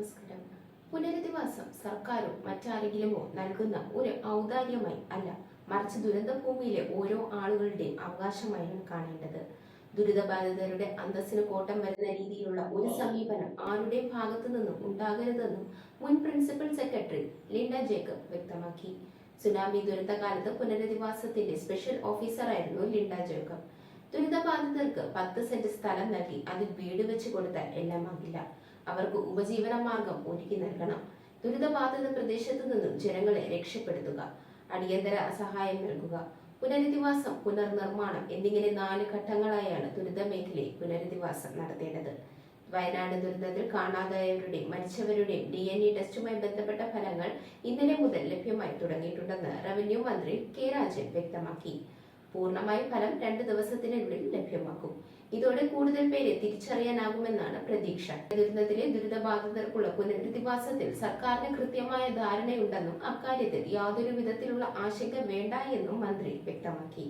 നമസ്കാരം പുനരധിവാസം സർക്കാരോ മറ്റാരെങ്കിലുമോ നൽകുന്ന ഒരു ഔദാര്യമായി അല്ല മറിച്ച് ദുരന്തഭൂമിയിലെ ഓരോ ആളുകളുടെയും അവകാശമായാണ് കാണേണ്ടത്. ദുരിതബാധിതരുടെ അന്തസ്സിന് കോട്ടം വരുന്ന രീതിയിലുള്ള ഒരു സമീപനം ആരുടെ ഭാഗത്തു നിന്നും ഉണ്ടാകരുതെന്നും മുൻ പ്രിൻസിപ്പൽ സെക്രട്ടറി ലിൻഡ ജേക്കബ് വ്യക്തമാക്കി. സുനാമി ദുരന്തകാലത്ത് പുനരധിവാസത്തിന്റെ സ്പെഷ്യൽ ഓഫീസറായിരുന്നു ലിൻഡ ജേക്കബ്. ദുരിതബാധിതർക്ക് പത്ത് സെന്റ് സ്ഥലം നൽകി അതിൽ വീട് വെച്ച് കൊടുത്താൽ എല്ലാമാകില്ല. അവർക്ക് ഉപജീവന മാർഗം ഒരുക്കി നൽകണം. ദുരിതബാധിത പ്രദേശത്തു നിന്നും ജനങ്ങളെ രക്ഷപ്പെടുത്തുക. അടിയന്തര സഹായം നൽകുക. പുനരധിവാസം പുനർനിർമ്മാണം എന്നിങ്ങനെ നാല് ഘട്ടങ്ങളായാണ് ദുരിത മേഖലയിൽ പുനരധിവാസം നടത്തേണ്ടത്. വയനാട് ദുരന്തത്തിൽ കാണാതായവരുടെയും മരിച്ചവരുടെയും ഡി എൻ ഇ ടെസ്റ്റുമായി ബന്ധപ്പെട്ട ഫലങ്ങൾ ഇന്നലെ മുതൽ ലഭ്യമായി തുടങ്ങിയിട്ടുണ്ടെന്ന് റവന്യൂ മന്ത്രി കെ രാജൻ വ്യക്തമാക്കി. പൂർണമായ ഫലം രണ്ട് ദിവസത്തിനുള്ളിൽ ലഭ്യമാക്കും. ഇതോടെ കൂടുതൽ പേരെ തിരിച്ചറിയാനാകുമെന്നാണ് പ്രതീക്ഷ. ദുരന്തത്തിലെ ദുരിതബാധിതർക്കുള്ള പുനരധിവാസത്തിൽ സർക്കാരിന് കൃത്യമായ ധാരണയുണ്ടെന്നും അക്കാര്യത്തിൽ യാതൊരു വിധത്തിലുള്ള ആശങ്ക വേണ്ട എന്നും മന്ത്രി വ്യക്തമാക്കി.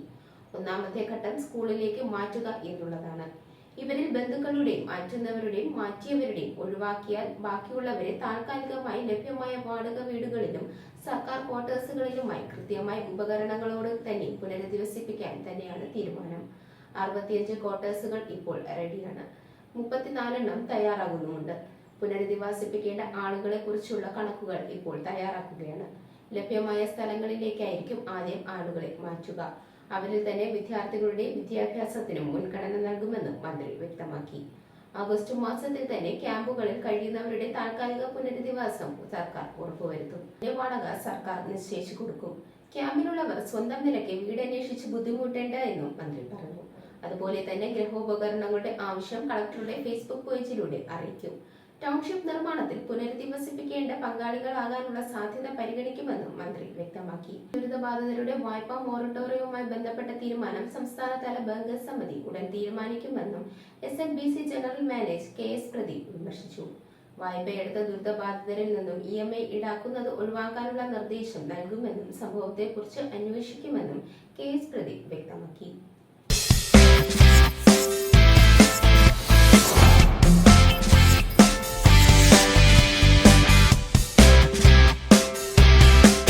ഒന്നാമത്തെ ഘട്ടം സ്കൂളിലേക്ക് മാറ്റുക എന്നുള്ളതാണ്. ഇവരിൽ ബന്ധുക്കളുടെയും മാറ്റുന്നവരുടെയും മാറ്റിയവരുടെയും ഒഴിവാക്കിയാൽ ബാക്കിയുള്ളവരെ താൽക്കാലികമായി ലഭ്യമായ വാടക വീടുകളിലും സർക്കാർ ക്വാർട്ടേഴ്സുകളിലുമായി കൃത്യമായ ഉപകരണങ്ങളോട് തന്നെ അറുപത്തിയഞ്ച് ക്വാർട്ടേഴ്സുകൾ ഇപ്പോൾ റെഡിയാണ് മുപ്പത്തിനാലെണ്ണം തയ്യാറാകുന്നുമുണ്ട്. പുനരധിവാസിപ്പിക്കേണ്ട ആളുകളെ കുറിച്ചുള്ള കണക്കുകൾ ഇപ്പോൾ തയ്യാറാക്കുകയാണ്. ലഭ്യമായ സ്ഥലങ്ങളിലേക്കായിരിക്കും ആദ്യം ആളുകളെ മാറ്റുക. അവരിൽ തന്നെ വിദ്യാർത്ഥികളുടെ വിദ്യാഭ്യാസത്തിനും മുൻഗണന നൽകുമെന്നും മന്ത്രി വ്യക്തമാക്കി. ആഗസ്റ്റ് മാസത്തിൽ തന്നെ ക്യാമ്പുകളിൽ കഴിയുന്നവരുടെ താൽക്കാലിക പുനരധിവാസം സർക്കാർ ഉറപ്പുവരുത്തും. വാടക സർക്കാർ നിശ്ചയിച്ചു കൊടുക്കും. ക്യാമ്പിലുള്ളവർ സ്വന്തം നിലയ്ക്ക് വീട് അന്വേഷിച്ച് ബുദ്ധിമുട്ടേണ്ട എന്നും മന്ത്രി പറഞ്ഞു. അതുപോലെ തന്നെ ഗൃഹോപകരണങ്ങളുടെ ആവശ്യം കളക്ടറുടെ ഫേസ്ബുക്ക് പേജിലൂടെ അറിയിക്കും. ടൗൺഷിപ്പ് നിർമ്മാണത്തിൽ പുനരധിവസിപ്പിക്കേണ്ട പങ്കാളികളാകാനുള്ള സാധ്യത പരിഗണിക്കുമെന്നും മന്ത്രി വ്യക്തമാക്കി. ദുരിതബാധിതരുടെ വായ്പാ മൊറട്ടോറിയവുമായി ബന്ധപ്പെട്ട തീരുമാനം സംസ്ഥാനതല ബംഗ സമിതി ഉടൻ തീരുമാനിക്കുമെന്നും S N B C general manager K S Pradeep വിമർശിച്ചു. വായ്പയെടുത്ത ദുരിതബാധിതരിൽ നിന്നും ഇ എം ഐ ഈടാക്കുന്നത് ഒഴിവാക്കാനുള്ള നിർദ്ദേശം നൽകുമെന്നും സംഭവത്തെക്കുറിച്ച് അന്വേഷിക്കുമെന്നും കെ എസ് പ്രദീപ് വ്യക്തമാക്കി.